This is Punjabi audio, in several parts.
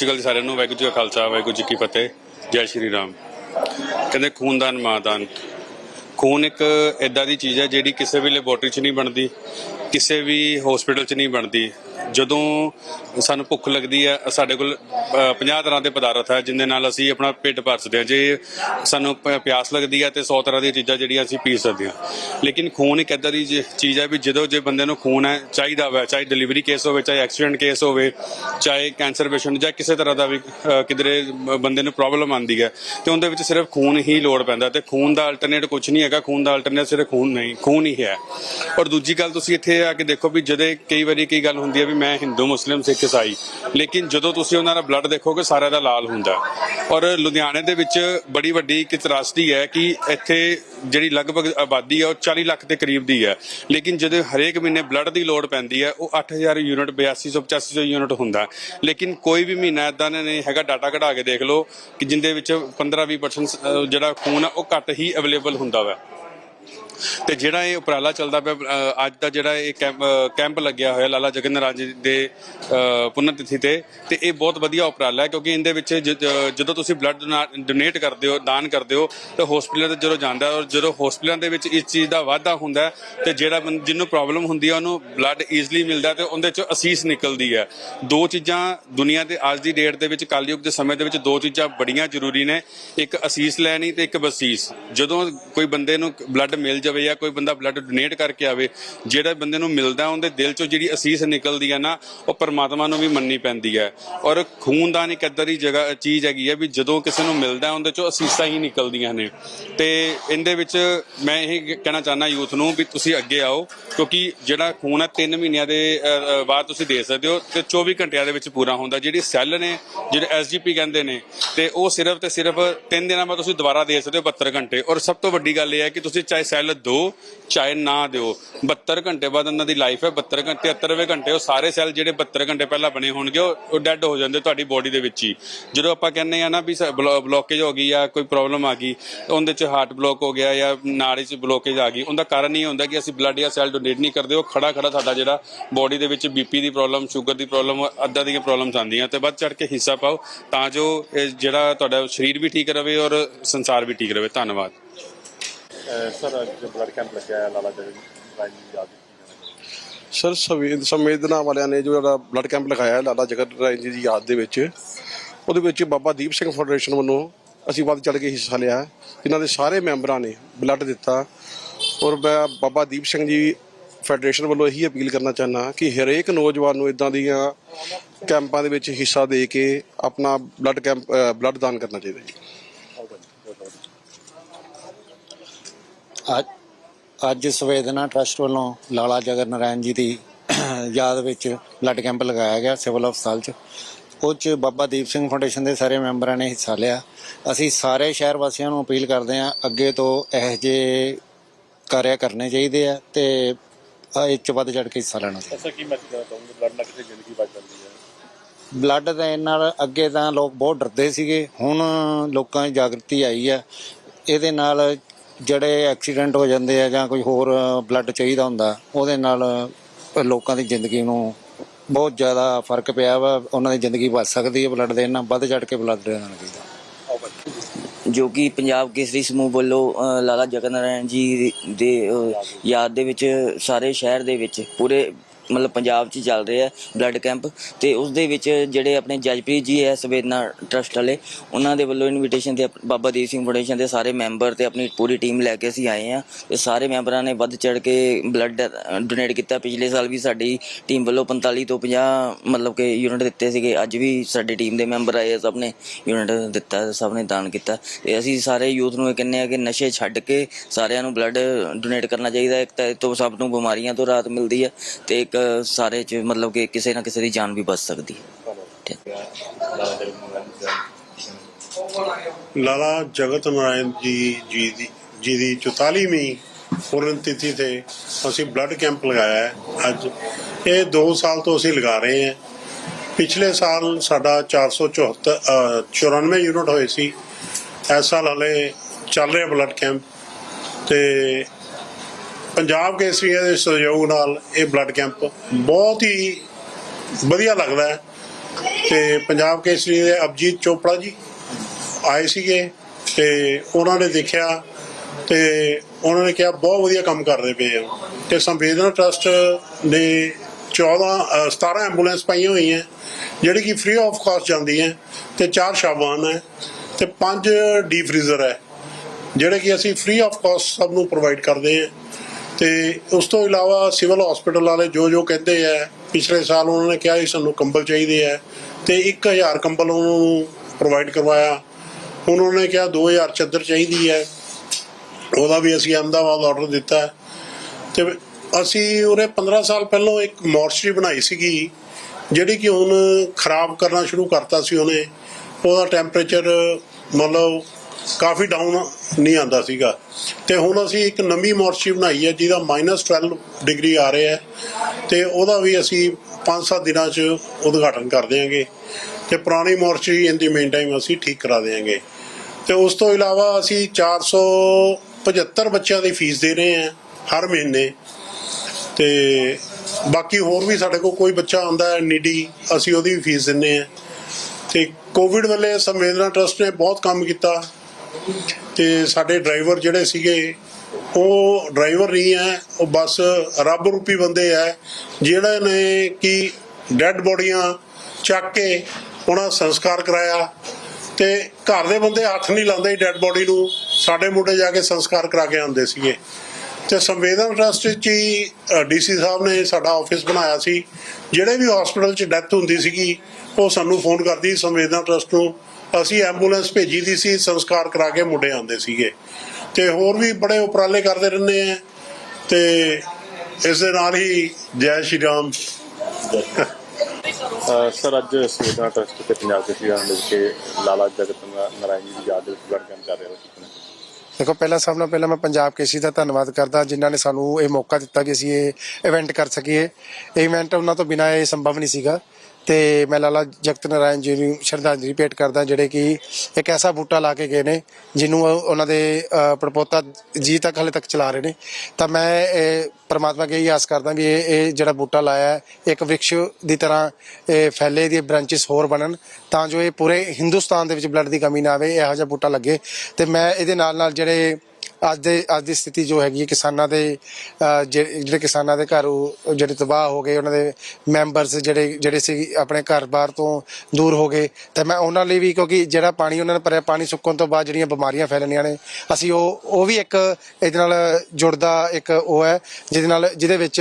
ਸਤਿ ਸ਼੍ਰੀ ਅਕਾਲ ਜੀ ਸਾਰਿਆਂ ਨੂੰ, ਵਾਹਿਗੁਰੂ ਜੀ ਕਾ ਖਾਲਸਾ, ਵਾਹਿਗੁਰੂ ਜੀ ਕੀ ਫਤਿਹ, ਜੈ ਸ਼੍ਰੀ ਰਾਮ। ਕਹਿੰਦੇ ਖੂਨਦਾਨ ਮਾਦਾਨ ਖੂਨ ਇੱਕ ਇਦਾਂ ਦੀ ਚੀਜ਼ ਹੈ ਜਿਹੜੀ ਕਿਸੇ ਵੀ ਲੈਬੋਰਟਰੀ 'ਚ ਨਹੀਂ ਬਣਦੀ, ਕਿਸੇ ਵੀ ਹਸਪੀਟਲ 'ਚ ਨਹੀਂ ਬਣਦੀ। ਜਦੋਂ ਸਾਨੂੰ ਭੁੱਖ ਲੱਗਦੀ ਹੈ ਸਾਡੇ ਕੋਲ ਅ, 50 ਤਰ੍ਹਾਂ ਦੇ ਪਦਾਰਥ ਹੈ ਜਿੰਦੇ ਨਾਲ ਅਸੀਂ ਆਪਣਾ ਢਿੱਡ ਭਰ ਸਕਦੇ ਹਾਂ ਜੇ ਸਾਨੂੰ ਪ- ਪਿਆਸ ਲੱਗਦੀ ਹੈ ਤੇ 100 ਤਰ੍ਹਾਂ ਦੀਆਂ ਚੀਜ਼ਾਂ ਜਿਹੜੀਆਂ ਅਸੀਂ ਪੀ ਸਕਦੇ ਹਾਂ ਲੇਕਿਨ ਖੂਨ ਇੱਕ ਇਦਾਂ ਦੀ ਜੀ- ਚੀਜ਼ ਹੈ ਵੀ ਜਦੋਂ ਜੇ ਬੰਦੇ ਨੂੰ ਖੂਨ ਹੈ ਚਾਹੀਦਾ ਹੋਵੇ ਚਾਹੇ ਡਿਲੀਵਰੀ ਕੇਸ ਹੋਵੇ ਚਾਹੇ ਐਕਸੀਡੈਂਟ ਕੇਸ ਹੋਵੇ ਚਾਹੇ ਕੈਂਸਰ ਪੇਸ਼ੈਂਟ ਜਾਂ ਕਿਸੇ ਤਰ੍ਹਾਂ ਦਾ ਵੀ ਕਿਧਰੇ ਬੰਦੇ ਨੂੰ ਪ੍ਰੋਬਲਮ ਆਂਦੀ ਹੈ ਤੇ ਉਹਦੇ ਵਿੱਚ ਸਿਰਫ ਖੂਨ ਹੀ ਲੋੜ ਪੈਂਦਾ ਤੇ ਖੂਨ ਦਾ ਅਲਟਰਨੇਟ ਕੁਝ ਨਹੀਂ ਹੈਗਾ ਖੂਨ ਦਾ ਅਲਟਰਨੇਟ ਸਿਰਫ ਖੂਨ ਨਹੀਂ ਖੂਨ ਹੀ ਹੈ। ਔਰ ਦੂਜੀ ਗੱਲ ਤੁਸੀਂ ਇੱਥੇ ਆ ਕੇ ਦੇਖੋ ਵੀ ਜਦੇ ਕਈ ਵਾਰੀ ਕੀ ਗੱਲ ਹੁੰਦੀ ਹੈ ਵੀ ਮੈਂ ਹਿੰਦੂ ਮੁਸਲਿਮ ਸਿੱਖ ਈਸਾਈ ਲੇਕਿਨ ਜਦੋਂ ਤੁਸੀਂ ਉਹਨਾਂ ਦਾ ਬਲੱਡ ਦੇਖੋਗੇ, ਸਾਰਿਆਂ ਦਾ ਲਾਲ ਹੁੰਦਾ ਔਰ ਲੁਧਿਆਣੇ ਦੇ ਵਿੱਚ ਬੜੀ ਵੱਡੀ ਇੱਕ ਤਰਾਸਦੀ ਹੈ ਕਿ ਇੱਥੇ ਜਿਹੜੀ ਲਗਭਗ ਆਬਾਦੀ ਹੈ, ਉਹ 40 ਲੱਖ ਦੇ ਕਰੀਬ ਦੀ ਹੈ। ਲੇਕਿਨ ਜਦੋਂ ਹਰੇਕ ਮਹੀਨੇ ਬਲੱਡ ਦੀ ਲੋੜ ਪੈਂਦੀ ਹੈ, ਉਹ 8000 ਯੂਨਿਟ 8200 8500 ਯੂਨਿਟ ਹੁੰਦਾ ਲੇਕਿਨ ਕੋਈ ਵੀ ਮਹੀਨਾ ਇਦਾਂ ਦਾ ਨਹੀਂ ਹੈਗਾ ਡਾਟਾ ਕਢਾ ਕੇ ਦੇਖ ਲਓ ਕਿ ਜਿੰਦੇ ਵਿੱਚ 15-20% ਜਿਹੜਾ ਖੂਨ ਆ ਉਹ ਘੱਟ ਹੀ ਅਵੇਲੇਬਲ ਹੁੰਦਾ ਵਾ। ਤੇ ਜਿਹੜਾ ਇਹ ਉਪਰਾਲਾ ਚੱਲਦਾ ਪਿਆ ਅ, ਅੱਜ ਦਾ ਜਿਹੜਾ ਇਹ ਕੈਂਪ ਕੈਂਪ ਲੱਗਿਆ ਹੋਇਆ ਲਾਲਾ ਜਗਨ ਰਾਜ ਜੀ ਦੇ ਅ, ਪੁੰਨ ਤਿਥੀ ਤੇ ਤੇ ਇਹ ਬਹੁਤ ਵਧੀਆ ਉਪਰਾਲਾ ਹੈ ਕਿਉਂਕਿ ਇਹਦੇ ਵਿੱਚ ਜ- ਜ- ਜਦੋਂ ਤੁਸੀਂ ਬਲੱਡ ਡੋਨੇਟ ਕਰਦੇ ਹੋ ਦਾਨ ਕਰਦੇ ਹੋ ਤਾਂ ਹਸਪੀਟਲ ਤੇ ਜਦੋਂ ਜਾਂਦਾ ਹੈ ਔਰ ਜਦੋਂ ਹਸਪੀਟਲਾਂ ਦੇ ਵਿੱਚ ਇਸ ਚੀਜ਼ ਦਾ ਵਾਧਾ ਹੁੰਦਾ ਹੈ ਤੇ ਜਿਹੜਾ ਬੰ- ਜਿਹਨੂੰ ਪ੍ਰੋਬਲਮ ਹੁੰਦੀ ਹੈ ਉਹਨੂੰ ਬਲੱਡ ਈਜ਼ਲੀ ਮਿਲਦਾ ਹੈ ਤੇ ਉਹਦੇ ਚੋਂ ਅਸੀਸ ਨਿਕਲਦੀ ਹੈ। ਦੋ ਚੀਜ਼ਾਂ ਦੁਨੀਆ ਦੇ ਅੱਜ ਦੀ ਡੇਟ ਦੇ ਵਿੱਚ ਕਲਯੁਗ ਦੇ ਸਮੇਂ ਦੇ ਵਿੱਚ ਦੋ ਚੀਜ਼ਾਂ ਬੜੀਆਂ ਜ਼ਰੂਰੀ ਨੇ ਇੱਕ ਅਸੀਸ ਲੈਣੀ ਤੇ ਇੱਕ ਬਸੀਸ। ਜਦੋਂ ਕੋਈ ਬੰਦੇ ਨੂੰ ਬਲੱਡ ਮਿਲ ਜਾਵੇ ਜਾਂ ਕੋਈ ਬੰਦਾ ਬਲੱਡ ਡੋਨੇਟ ਕਰਕੇ ਆਵੇ, ਜਿਹੜਾ ਬੰਦੇ ਨੂੰ ਮਿਲਦਾ ਉਹਦੇ ਦਿਲ ਚੋਂ ਜਿਹੜੀ ਅਸੀਸ ਨਿਕਲਦੀ ਹੈ ਨਾ, ਉਹ ਪਰਮਾਤਮਾ ਨੂੰ ਵੀ ਮੰਨਣੀ ਪੈਂਦੀ ਹੈ। ਔਰ ਖੂਨਦਾਨ ਇੱਕ ਏਦਾਂ ਦੀ ਜਗ੍ਹਾ ਚੀਜ਼ ਹੈਗੀ ਹੈ ਵੀ ਜਦੋਂ ਕਿਸੇ ਨੂੰ ਮਿਲਦਾ ਉਹਦੇ ਚੋਂ ਅਸੀਸਾਂ ਹੀ ਨਿਕਲਦੀਆਂ ਨੇ। ਤੇ ਇਹਦੇ ਵਿੱਚ ਮੈਂ ਇਹ ਕਹਿਣਾ ਚਾਹੁੰਦਾ ਯੂਥ ਨੂੰ ਵੀ ਤੁਸੀਂ ਅੱਗੇ ਆਓ, ਕਿਉਂਕਿ ਜਿਹੜਾ ਖੂਨ ਹੈ 3 ਮਹੀਨਿਆਂ ਦੇ ਬਾਅਦ ਤੁਸੀਂ ਦੇ ਸਕਦੇ ਹੋ ਤੇ 24 ਘੰਟਿਆਂ ਦੇ ਵਿੱਚ ਪੂਰਾ ਹੁੰਦਾ। ਜਿਹੜੀ ਸੈੱਲ ਨੇ, ਜਿਹੜੇ ਐਸਜੀਪੀ ਕਹਿੰਦੇ ਨੇ, ਤੇ ਉਹ ਸਿਰਫ ਤੇ ਸਿਰਫ 3 ਦਿਨਾਂ ਬਾਅਦ ਤੁਸੀਂ ਦੁਬਾਰਾ ਦੇ ਸਕਦੇ ਹੋ 72 ਘੰਟੇ। ਔਰ ਸਭ ਤੋਂ ਵੱਡੀ ਗੱਲ ਇਹ ਹੈ ਕਿ ਤੁਸੀਂ ਚਾਹੇ ਸੈੱਲ ਦਿਓ ਚਾਹੇ ਨਾ ਦਿਓ। 72 ਘੰਟੇ ਬਾਅਦ ਉਹਨਾਂ ਦੀ ਲਾਈਫ ਹੈ 72 ਘੰਟੇ 73ਵੇਂ ਘੰਟੇ, ਉਹ ਸਾਰੇ ਸੈੱਲ ਜਿਹੜੇ 72 ਘੰਟੇ ਪਹਿਲਾਂ ਬਣੇ ਹੋਣਗੇ, ਉਹ ਡੈੱਡ ਹੋ ਜਾਂਦੇ ਤੁਹਾਡੀ ਬੋਡੀ ਦੇ ਵਿੱਚ ਹੀ। ਜਦੋਂ ਆਪਾਂ ਕਹਿੰਦੇ ਆ ਨਾ ਵੀ ਬਲੋਕੇਜ ਹੋ ਗਈ ਆ ਕੋਈ ਪ੍ਰੋਬਲਮ ਆ ਗਈ, ਉਹਦੇ ਚ ਹਾਰਟ ਬਲੋਕ ਹੋ ਗਿਆ ਜਾਂ ਨਾੜੀ ਚ ਬਲੋਕੇਜ ਆ ਗਈ, ਉਹਦਾ ਕਾਰਨ ਇਹ ਹੁੰਦਾ ਕਿ ਅਸੀਂ ਬਲੱਡ ਜਾਂ ਸੈੱਲ ਡੋਨੇਟ ਨਹੀਂ ਕਰਦੇ, ਉਹ ਖੜਾ ਖੜਾ ਸਾਡਾ ਜਿਹੜਾ ਬੋਡੀ ਦੇ ਵਿੱਚ ਬੀਪੀ ਦੀ ਪ੍ਰੋਬਲਮ ਸ਼ੂਗਰ ਦੀ ਪ੍ਰੋਬਲਮ ਅੱਦਾਂ ਦੀਆਂ ਪ੍ਰੋਬਲਮਸ ਆਉਂਦੀਆਂ। ਤੇ ਵੱਧ ਚੜ ਕੇ ਹਿੱਸਾ ਪਾਓ, ਤਾਂ ਜੋ ਇਹ ਜਿਹੜਾ ਤੁਹਾਡਾ ਸਰੀਰ ਵੀ ਠੀਕ ਰਵੇ ਔਰ ਸੰਸਾਰ ਵੀ ਠੀਕ ਰਵੇ ਧੰਨਵਾਦ। ਸਰ, ਅੱਜ ਬਲੱਡ ਕੈਂਪ ਲੱਗਿਆ ਲਾਲਾ ਜਗਨ ਰਾਜ ਜੀ ਯਾਦ ਸਰ ਸੰਵੇਦ ਸੰਵੇਦਨਾ ਵਾਲਿਆਂ ਨੇ ਜੋ ਜਿਹੜਾ ਬਲੱਡ ਕੈਂਪ ਲਗਾਇਆ ਹੈ, ਲਾਲਾ ਜਗਤ ਰਾਏ ਜੀ ਦੀ ਯਾਦ ਦੇ ਵਿੱਚ, ਉਹਦੇ ਵਿੱਚ ਬਾਬਾ ਦੀਪ ਸਿੰਘ ਫਾਊਂਡੇਸ਼ਨ ਵੱਲੋਂ ਅਸੀਂ ਵੱਧ ਚੜ ਕੇ ਹਿੱਸਾ ਲਿਆ ਜਿਨ੍ਹਾਂ ਦੇ ਸਾਰੇ ਮੈਂਬਰਾਂ ਨੇ ਬਲੱਡ ਦਿੱਤਾ। ਔਰ ਮੈਂ ਬਾਬਾ ਦੀਪ ਸਿੰਘ ਜੀ ਫੈਡਰੇਸ਼ਨ ਵੱਲੋਂ ਇਹੀ ਅਪੀਲ ਕਰਨਾ ਚਾਹੁੰਦਾ ਕਿ ਹਰੇਕ ਨੌਜਵਾਨ ਨੂੰ ਇਦਾਂ ਦੀਆਂ ਕੈਂਪਾਂ ਦੇ ਵਿੱਚ ਹਿੱਸਾ ਦੇ ਕੇ ਆਪਣਾ ਬਲੱਡ ਕੈਂਪ ਬਲੱਡ ਦਾਨ ਕਰਨਾ ਚਾਹੀਦਾ ਜੀ। ਅੱਜ- ਅੱਜ ਸੰਵੇਦਨਾ ਟਰਸਟ ਵੱਲੋਂ ਲਾਲਾ ਜਗਰ ਨਾਰਾਇਣ ਜੀ ਦੀ ਯਾਦ ਵਿੱਚ ਬਲੱਡ ਕੈਂਪ ਲਗਾਇਆ ਗਿਆ ਸਿਵਲ ਹਸਪਤਾਲ 'ਚ। ਉਹ 'ਚ ਬਾਬਾ ਦੀਪ ਸਿੰਘ ਫਾਊਂਡੇਸ਼ਨ ਦੇ ਸਾਰੇ ਮੈਂਬਰਾਂ ਨੇ ਹਿੱਸਾ ਲਿਆ। ਅਸੀਂ ਸਾਰੇ ਸ਼ਹਿਰ ਵਾਸੀਆਂ ਨੂੰ ਅਪੀਲ ਕਰਦੇ ਹਾਂ ਅੱਗੇ ਤੋਂ ਇਹੋ ਜਿਹੇ ਕਾਰਿਆ ਕਰਨੇ ਚਾਹੀਦੇ ਆ ਤੇ ਇਹ 'ਚ ਵੱਧ ਚੜ ਕੇ ਹਿੱਸਾ ਲੈਣਾ ਚਾਹੀਦਾ। ਐਸਾ ਕੀ ਮੈਸੇਜ ਦੇਣਾ ਚਾਹੋਗੇ? ਬਲੱਡ ਨਾਲ ਕਿਸੇ ਜ਼ਿੰਦਗੀ ਬਚ ਜਾਂਦੀ ਹੈ। ਬਲੱਡ ਦੇ ਨਾਲ ਅੱਗੇ ਤਾਂ ਲੋਕ ਬਹੁਤ ਡਰਦੇ ਸੀਗੇ। ਹੁਣ ਲੋਕਾਂ 'ਚ ਜਾਗਰਤੀ ਆਈ ਆ। ਇਹਦੇ ਨਾਲ ਜਿਹੜੇ ਐਕਸੀਡੈਂਟ ਹੋ ਜਾਂਦੇ ਆ ਜਾਂ ਕੋਈ ਹੋਰ ਬਲੱਡ ਚਾਹੀਦਾ ਹੁੰਦਾ, ਉਹਦੇ ਨਾਲ ਲੋਕਾਂ ਦੀ ਜ਼ਿੰਦਗੀ ਨੂੰ ਬਹੁਤ ਜ਼ਿਆਦਾ ਫ਼ਰਕ ਪਿਆ ਵਾ। ਉਹਨਾਂ ਦੀ ਜ਼ਿੰਦਗੀ ਬਚ ਸਕਦੀ ਹੈ ਬਲੱਡ ਦੇਣ ਨਾਲ, ਵੱਧ ਚੜ ਕੇ ਬਲੱਡ ਦੇਣਾ ਚਾਹੀਦਾ। ਜੋ ਕਿ ਪੰਜਾਬ ਕੇਸਰੀ ਸਮੂਹ ਵੱਲੋਂ ਲਾਲਾ ਜਗਨ ਨਾਰਾਇਣ ਜੀ ਦੇ ਯਾਦ ਦੇ ਵਿੱਚ, ਸਾਰੇ ਸ਼ਹਿਰ ਦੇ ਵਿੱਚ, ਪੂਰੇ ਮਤਲਬ ਪੰਜਾਬ 'ਚ ਚੱਲ ਰਿਹਾ ਬਲੱਡ ਕੈਂਪ ਤੇ ਉਸ ਦੇ ਵਿੱਚ ਜਿਹੜੇ ਆਪਣੇ ਜਜਪ੍ਰੀਤ ਜੀ ਹੈ ਸੰਵੇਦਨਾ ਟਰਸਟ ਵਾਲੇ ਉਹਨਾਂ ਦੇ ਵੱਲੋਂ ਇਨਵੀਟੇਸ਼ਨ ਤੇ ਆਪ- ਬਾਬਾ ਦੀਪ ਸਿੰਘ ਫਾਊਂਡੇਸ਼ਨ ਦੇ ਸਾਰੇ ਮੈਂਬਰ ਤੇ ਆਪਣੀ ਪੂਰੀ ਟੀਮ ਲੈ ਕੇ ਅਸੀਂ ਆਏ ਆ ਤੇ ਸਾਰੇ ਮੈਂਬਰਾਂ ਨੇ ਵੱਧ ਚੜ ਕੇ ਬਲੱਡ ਡੋਨੇਟ ਕੀਤਾ। ਪਿਛਲੇ ਸਾਲ ਵੀ ਸਾਡੀ ਟੀਮ ਵੱਲੋਂ 45 ਤੋਂ 50 ਮਤਲਬ ਕਿ ਯੂਨਿਟ ਦਿੱਤੇ ਸੀਗੇ ਅੱਜ ਵੀ ਸਾਡੀ ਟੀਮ ਦੇ ਮੈਂਬਰ ਆਏ ਆ, ਸਭ ਨੇ ਯੂਨਿਟ ਦਿੱਤਾ ਸਭ ਨੇ ਦਾਨ ਕੀਤਾ। ਤੇ ਅਸੀਂ ਸਾਰੇ ਯੂਥ ਨੂੰ ਇਹ ਕਹਿੰਦੇ ਆ ਕਿ ਨਸ਼ੇ ਛੱਡ ਕੇ ਸਾਰਿਆਂ ਨੂੰ ਬਲੱਡ ਡੋਨੇਟ ਕਰਨਾ ਚਾਹੀਦਾ ਇੱਕ ਤਾਂ ਇਹ ਤੋਂ ਸਭ ਨੂੰ ਬਿਮਾਰੀਆਂ ਤੋਂ ਰਾਹਤ ਮਿਲਦੀ ਹੈ ਤੇ ਇੱਕ ਸਾਰੇ ਚ ਮਤਲਬ ਕਿ ਕਿਸੇ ਨਾ ਕਿਸੇ ਦੀ ਜਾਨ ਵੀ ਬਚ ਸਕਦੀ ਹੈ। ਲਾਲਾ ਲਾਲਾ ਜਗਤ ਨਾਰਾਇਣ ਜੀ ਜੀ ਦੀ ਜੀ ਦੀ 44ਵੀਂ ਪੂਰਨ ਤਿਥੀ ਤੇ ਅਸੀਂ ਬਲੱਡ ਕੈਂਪ ਲਗਾਇਆ ਹੈ ਅੱਜ। ਇਹ 2 ਸਾਲ ਤੋਂ ਅਸੀਂ ਲਗਾ ਰਹੇ ਹਾਂ। ਪਿਛਲੇ ਸਾਲ ਸਾਡਾ 474 ਅ, 94 ਯੂਨਿਟ ਹੋਏ ਸੀ। ਇਸ ਸਾਲ ਹਲੇ ਚੱਲ ਰਿਹਾ ਬਲੱਡ ਕੈਂਪ ਤੇ ਪੰਜਾਬ ਕੇਸਰੀਆਂ ਦੇ ਸਹਿਯੋਗ ਨਾਲ ਇਹ ਬਲੱਡ ਕੈਂਪ ਬਹੁਤ ਹੀ ਵਧੀਆ ਲੱਗਦਾ ਹੈ। ਤੇ ਪੰਜਾਬ ਕੇਸਰੀ ਦੇ ਅਭਜੀਤ ਚੋਪੜਾ ਜੀ ਆਏ ਸੀਗੇ ਤੇ ਉਹਨਾਂ ਨੇ ਦੇਖਿਆ ਤੇ ਉਹਨਾਂ ਨੇ ਕਿਹਾ ਬਹੁਤ ਵਧੀਆ ਕੰਮ ਕਰਦੇ ਪਏ ਆ ਤੇ ਸੰਵੇਦਨਾ ਟਰਸਟ ਨੇ 14 ਅ, 17 ਐਂਬੂਲੈਂਸ ਪਾਈਆਂ ਹੋਈਆਂ ਜਿਹੜੀ ਕਿ ਫ੍ਰੀ ਆਫ ਕਾਸਟ ਜਾਂਦੀ ਹੈ ਤੇ ਚਾਰ ਸ਼ਾਬਾਨ ਹੈ ਤੇ ਪੰਜ ਡੀ ਫ੍ਰੀਜ਼ਰ ਹੈ ਜਿਹੜੇ ਕਿ ਅਸੀਂ ਫ੍ਰੀ ਆਫ ਕਾਸਟ ਸਭ ਨੂੰ ਪ੍ਰੋਵਾਈਡ ਕਰਦੇ ਹਾਂ। ਤੇ ਉਸ ਤੋਂ ਇਲਾਵਾ ਸਿਵਲ ਹਸਪੀਟਲ ਵਾਲੇ ਜੋ ਜੋ ਕਹਿੰਦੇ ਆ, ਪਿਛਲੇ ਸਾਲ ਉਹਨਾਂ ਨੇ ਕਿਹਾ ਸੀ ਸਾਨੂੰ ਕੰਬਲ ਚਾਹੀਦੇ ਆ ਤੇ 1000 ਕੰਬਲ ਉਹਨਾਂ ਨੂੰ ਪ੍ਰੋਵਾਈਡ ਕਰਵਾਇਆ। ਹੁਣ ਉਹਨਾਂ ਨੇ ਕਿਹਾ 2000 ਚੱਦਰ ਚਾਹੀਦੀ ਹੈ ਉਹਦਾ ਵੀ ਅਸੀਂ ਅਹਿਮਦਾਬਾਦ ਆਰਡਰ ਦਿੱਤਾ। ਹੈ। ਤੇ ਅਸੀਂ ਉਰੇ 15 ਸਾਲ ਪਹਿਲਾਂ ਇੱਕ ਮੋਰਚਰੀ ਬਣਾਈ ਸੀਗੀ, ਜਿਹੜੀ ਕਿ ਹੁਣ ਖਰਾਬ ਕਰਨਾ ਸ਼ੁਰੂ ਕਰਤਾ ਸੀ ਉਹਨੇ। ਉਹਦਾ ਟੈਂਪਰੇਚਰ ਮਤਲਬ ਕਾਫੀ ਡਾਊਨ ਨਹੀਂ ਆਂਦਾ ਸੀਗਾ। ਤੇ ਹੁਣ ਅਸੀਂ ਇੱਕ ਨਵੀਂ ਮੋਰਚਰੀ ਬਣਾਈ ਹੈ, ਜਿਹਦਾ -12 ਡਿਗਰੀ ਆ ਰਿਹਾ ਹੈ। ਤੇ ਉਹਦਾ ਵੀ ਅਸੀਂ 5-7 ਦਿਨਾਂ 'ਚ ਉਦਘਾਟਨ ਕਰ ਦਿਆਂਗੇ। ਤੇ ਪੁਰਾਣੀ mortuary in the meantime ਅਸੀਂ ਠੀਕ ਕਰਾ ਦਿਆਂਗੇ। ਤੇ ਉਸ ਤੋਂ ਇਲਾਵਾ ਅਸੀਂ 475 ਬੱਚਿਆਂ ਦੀ ਫੀਸ ਦੇ ਰਹੇ ਹਾਂ ਹਰ ਮਹੀਨੇ। ਤੇ ਬਾਕੀ ਹੋਰ ਵੀ ਸਾਡੇ ਕੋਲ ਕੋਈ ਬੱਚਾ ਆਉਂਦਾ ਹੈ ਨੀਡੀ ਅਸੀਂ ਉਹਦੀ ਵੀ ਫੀਸ ਦਿੰਨੇ ਆ ਤੇ ਕੋਵਿਡ ਵੇਲੇ ਸੰਵੇਦਨਾ ਟਰਸਟ ਨੇ ਬਹੁਤ ਕੰਮ ਕੀਤਾ। ਤੇ ਸਾਡੇ ਡਰਾਈਵਰ ਜਿਹੜੇ ਸੀਗੇ, ਉਹ ਡਰਾਈਵਰ ਨਹੀਂ ਹੈ, ਉਹ ਬਸ ਰੱਬ ਰੂਪੀ ਬੰਦੇ ਹੈ, ਜਿਹੜੇ ਨੇ ਕਿ ਡੈੱਡ ਬੋਡੀਆਂ ਚੱਕ ਕੇ ਉਹਨਾਂ ਸੰਸਕਾਰ ਕਰਾਇਆ ਤੇ ਘਰ ਦੇ ਬੰਦੇ ਹੱਥ ਨਹੀਂ ਲਾਉਂਦੇ ਡੈੱਡ ਬੋਡੀ ਨੂੰ, ਸਾਡੇ ਮੁੰਡੇ ਜਾ ਕੇ ਸੰਸਕਾਰ ਕਰਾ ਕੇ ਆਉਂਦੇ ਸੀਗੇ। ਤੇ ਸੰਵੇਦਨ ਟਰਸਟ 'ਚ ਹੀ ਡੀਸੀ ਸਾਹਿਬ ਨੇ ਸਾਡਾ ਆਫਿਸ ਬਣਾਇਆ ਸੀ, ਜਿਹੜੇ ਵੀ ਹਸਪੀਟਲ 'ਚ ਡੈਥ ਹੁੰਦੀ ਸੀਗੀ, ਉਹ ਸਾਨੂੰ ਫੋਨ ਕਰਦੀ ਸੰਵੇਦਨਾ ਟਰਸਟ ਨੂੰ ਅਸੀਂ ਐਂਬੂਲੈਂਸ ਭੇਜੀ ਦੀ ਸੀ ਸੰਸਕਾਰ ਕਰਾ ਕੇ ਮੁੰਡੇ ਆਉਂਦੇ ਸੀਗੇ। ਤੇ ਹੋਰ ਵੀ ਬੜੇ ਉਪਰਾਲੇ ਕਰਦੇ ਰਹਿੰਦੇ ਆ। ਤੇ ਇਸ ਦੇ ਨਾਲ ਹੀ ਜੈ ਸ਼੍ਰੀ ਰਾਮ। ਅ, ਸਰ ਅੱਜ ਸੰਵੇਦਨਾ ਟਰਸਟ ਤੇ ਪੰਜਾਬ ਦੇ ਸ਼੍ਰੀ ਦੇ ਵਿਖੇ ਲਾਲਾ ਜਗਤ ਨਾਰਾਇਣ ਜੀ ਦੀ ਯਾਦ ਦੇ ਵਿੱਚ ਕੈਂਪ ਕਰ ਰਿਹਾ ਸੀ ਦੇਖੋ ਪਹਿਲਾਂ ਸਭ ਨਾਲੋਂ ਪਹਿਲਾਂ ਮੈਂ ਪੰਜਾਬ ਕੇਸੀ ਦਾ ਧੰਨਵਾਦ ਕਰਦਾ ਜਿਨ੍ਹਾਂ ਨੇ ਸਾਨੂੰ ਇਹ ਮੌਕਾ ਦਿੱਤਾ ਕਿ ਅਸੀਂ ਇਹ ਇਵੈਂਟ ਕਰ ਸਕੀਏ। ਇਹ ਇਵੈਂਟ ਉਹਨਾਂ ਤੋਂ ਬਿਨਾਂ ਇਹ ਸੰਭਵ ਨਹੀਂ ਸੀਗਾ। ਤੇ ਮੈਂ ਲਾਲਾ ਜਗਤ ਨਾਰਾਇਣ ਜੀ ਨੂੰ ਸ਼ਰਧਾਂਜਲੀ ਭੇਟ ਕਰਦਾ ਜਿਹੜੇ ਕਿ ਇੱਕ ਐਸਾ ਬੂਟਾ ਲਾ ਕੇ ਗਏ ਨੇ ਜਿਹਨੂੰ ਉਹਨਾਂ ਦੇ ਅ, ਪੜਪੋਤਾ ਜੀ ਤੱਕ ਹਲੇ ਤੱਕ ਚਲਾ ਰਹੇ ਨੇ। ਤਾਂ ਮੈਂ ਪਰਮਾਤਮਾ ਅੱਗੇ ਇਹ ਆਸ ਕਰਦਾ ਵੀ ਇਹ ਇਹ ਜਿਹੜਾ ਬੂਟਾ ਲਾਇਆ ਇੱਕ ਵਿਕਸ਼ ਦੀ ਤਰ੍ਹਾਂ ਇਹ ਫੈਲੇ ਦੀ ਬ੍ਰਾਂਚਸ ਹੋਰ ਬਣਨ ਤਾਂ ਜੋ ਇਹ ਪੂਰੇ ਹਿੰਦੁਸਤਾਨ ਦੇ ਵਿੱਚ ਬਲੱਡ ਦੀ ਕਮੀ ਨਾ ਆਵੇ ਇਹੋ ਜਿਹਾ ਬੂਟਾ ਲੱਗੇ। ਤੇ ਮੈਂ ਇਹਦੇ ਨਾਲ ਨਾਲ ਜਿਹੜੇ ਅੱਜ ਦੇ ਅੱਜ ਦੀ ਸਥਿਤੀ ਜੋ ਹੈਗੀ ਹੈ ਕਿਸਾਨਾਂ ਦੇ ਅਹ, ਜਿਹੜੇ ਜਿਹੜੇ ਕਿਸਾਨਾਂ ਦੇ ਘਰ ਉਹ ਜਿਹੜੇ ਤਬਾਹ ਹੋ ਗਏ ਉਹਨਾਂ ਦੇ ਮੈਂਬਰਸ ਜਿਹੜੇ ਜਿਹੜੇ ਸੀ ਆਪਣੇ ਘਰ-ਬਾਰ ਤੋਂ ਦੂਰ ਹੋ ਗਏ ਤੇ ਮੈਂ ਉਹਨਾਂ ਲਈ ਵੀ ਕਿਉਂਕਿ ਜਿਹੜਾ ਪਾਣੀ ਉਹਨਾਂ ਨੇ ਭਰਿਆ ਪਾਣੀ ਸੁੱਕਣ ਤੋਂ ਬਾਅਦ ਜਿਹੜੀਆਂ ਬਿਮਾਰੀਆਂ ਫੈਲਣੀਆਂ ਨੇ ਅਸੀਂ ਉਹ ਉਹ ਵੀ ਇੱਕ ਇਹਦੇ ਨਾਲ ਜੁੜਦਾ ਇੱਕ ਉਹ ਹੈ ਜਿਹਦੇ ਨਾਲ ਜਿਹਦੇ ਵਿੱਚ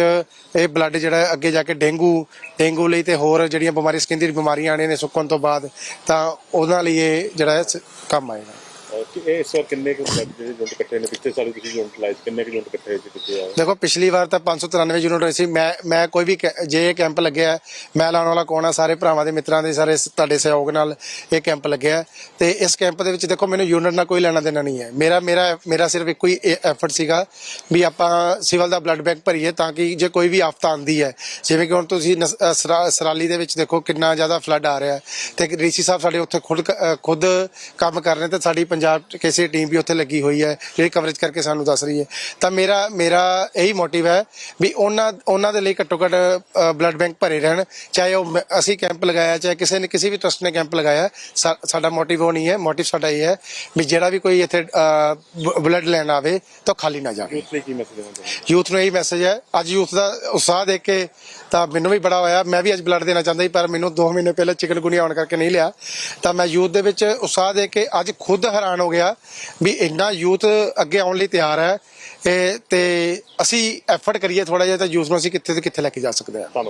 ਇਹ ਬਲੱਡ ਜਿਹੜਾ ਹੈ ਅੱਗੇ ਜਾ ਕੇ ਡੇਂਗੂ ਡੇਂਗੂ ਲਈ ਤੇ ਹੋਰ ਜਿਹੜੀਆਂ ਬਿਮਾਰੀਆਂ ਸਕਿਨ ਦੀ ਬਿਮਾਰੀਆਂ ਆਣੀਆਂ ਨੇ ਸੁੱਕਣ ਤੋਂ ਬਾਅਦ ਤਾਂ ਉਹਨਾਂ ਲਈ ਇਹ ਜਿਹੜਾ ਹੈ ਸ- ਕੰਮ ਆਏਗਾ। ਕਿ ਇਹ ਇਸ ਵਾਰ ਕਿੰਨੇ ਕੁ ਜਿਹੜੇ ਯੂਨਿਟ ਇਕੱਠੇ ਨੇ? ਪਿਛਲੇ ਸਾਲ ਤੁਸੀਂ ਯੂਨਿਟ ਲਾਏ ਸੀ, ਕਿੰਨੇ ਕੁ ਯੂਨਿਟ ਇਕੱਠੇ ਸੀ ਪਿਛਲੇ ਵਾਰ ਦੇਖੋ ਪਿਛਲੀ ਵਾਰ ਤਾਂ 593 ਯੂਨਿਟ ਹੋਏ ਸੀ। ਮੈਂ ਮੈਂ ਕੋਈ ਵੀ ਕੈ- ਜੇ ਇਹ ਕੈਂਪ ਲੱਗਿਆ ਹੈ, ਮੈਂ ਲਾਉਣ ਵਾਲਾ ਕੌਣ ਆ? ਸਾਰੇ ਭਰਾਵਾਂ ਦੇ ਮਿੱਤਰਾਂ ਦੇ ਸਾਰੇ ਸ- ਤੁਹਾਡੇ ਸਹਿਯੋਗ ਨਾਲ ਇਹ ਕੈਂਪ ਲੱਗਿਆ। ਹੈ ਤੇ ਇਸ ਕੈਂਪ ਦੇ ਵਿੱਚ ਦੇਖੋ ਮੈਨੂੰ ਯੂਨਿਟ ਨਾਲ ਕੋਈ ਲੈਣਾ ਦੇਣਾ ਨਹੀਂ ਹੈ। ਮੇਰਾ ਮੇਰਾ ਮੇਰਾ ਸਿਰਫ ਇੱਕੋ ਹੀ ਐਫਰਟ ਸੀਗਾ ਵੀ ਆਪਾਂ ਸਿਵਲ ਦਾ ਬਲੱਡ ਬੈਂਕ ਭਰੀਏ ਤਾਂ ਕਿ ਜੇ ਕੋਈ ਵੀ ਆਫਤ ਆਉਂਦੀ ਹੈ ਜਿਵੇਂ ਕਿ ਹੁਣ ਤੁਸੀਂ ਨਸ- ਅ, ਸਰਾ- ਸਰਾਲੀ ਦੇ ਵਿੱਚ ਦੇਖੋ ਕਿੰਨਾ ਜ਼ਿਆਦਾ ਫਲੱਡ ਆ ਰਿਹਾ ਹੈ। ਤੇ ਰੀਸੀ ਸਾਹਿਬ ਸਾਡੇ ਉੱਥੇ ਖੁਦ ਕ- ਅ, ਖੁਦ ਕੰਮ ਕਰ ਰਹੇ ਤੇ ਸਾਡੀ ਪੰਜਾਬ ਕਿਸੇ ਟੀਮ ਵੀ ਉੱਥੇ ਲੱਗੀ ਹੋਈ ਹੈ ਜਿਹੜੀ ਕਵਰੇਜ ਕਰਕੇ ਸਾਨੂੰ ਦੱਸ ਰਹੀ ਹੈ। ਤਾਂ ਮੇਰਾ ਮੇਰਾ ਇਹੀ ਮੋਟਿਵ ਹੈ ਵੀ ਉਹਨਾਂ ਉਹਨਾਂ ਦੇ ਲਈ ਘੱਟੋ ਘੱਟ ਬਲੱਡ ਬੈਂਕ ਭਰੇ ਰਹਿਣ। ਚਾਹੇ ਉਹ ਅਸੀਂ ਕੈਂਪ ਲਗਾਇਆ ਚਾਹੇ ਕਿਸੇ ਨੇ ਕਿਸੇ ਵੀ ਟਰਸਟ ਨੇ ਕੈਂਪ ਲਗਾਇਆ ਸਾਡਾ ਮੋਟਿਵ ਉਹ ਨਹੀਂ ਹੈ। ਮੋਟਿਵ ਸਾਡਾ ਇਹ ਹੈ ਵੀ ਜਿਹੜਾ ਵੀ ਕੋਈ ਇੱਥੇ ਬਲੱਡ ਲੈਣ ਆਵੇ ਤਾਂ ਖਾਲੀ ਨਾ ਜਾਵੇ। ਯੂਥ ਲਈ ਕੀ ਮੈਸੇਜ ਦੇਣਾ ਚਾਹੁੰਦੇ ਯੂਥ ਨੂੰ ਇਹ ਮੈਸੇਜ ਹੈ। ਅੱਜ ਯੂਥ ਦਾ ਉਤਸ਼ਾਹ ਦੇਖ ਕੇ ਤਾਂ ਮੈਨੂੰ ਵੀ ਬੜਾ ਹੋਇਆ। ਮੈਂ ਵੀ ਅੱਜ ਬਲੱਡ ਦੇਣਾ ਚਾਹੁੰਦਾ ਸੀ ਪਰ ਮੈਨੂੰ 2 ਮਹੀਨੇ ਪਹਿਲਾਂ ਚਿਕਨਗੁਨੀਆ ਆਉਣ ਕਰਕੇ ਨਹੀਂ ਲਿਆ। ਤਾਂ ਮੈਂ ਯੂਥ ਦੇ ਵਿੱਚ ਉਤਸ਼ਾਹ ਦੇਖ ਕੇ ਅੱਜ ਖੁਦ ਹੈਰਾਨ ਹੋ ਗਿਆ ਵੀ ਇੰਨਾ ਯੂਥ ਅੱਗੇ ਆਉਣ ਲਈ ਤਿਆਰ ਹੈ, ਇਹ ਤੇ ਅਸੀਂ ਐਫਰਟ ਕਰੀਏ ਥੋੜਾ ਜਿਹਾ, ਤਾਂ ਯੂਥ ਨੂੰ ਅਸੀਂ ਕਿੱਥੇ ਤੇ ਕਿੱਥੇ ਲੈ ਕੇ ਜਾ ਸਕਦੇ ਹਾਂ। ਧੰਨਵਾਦ।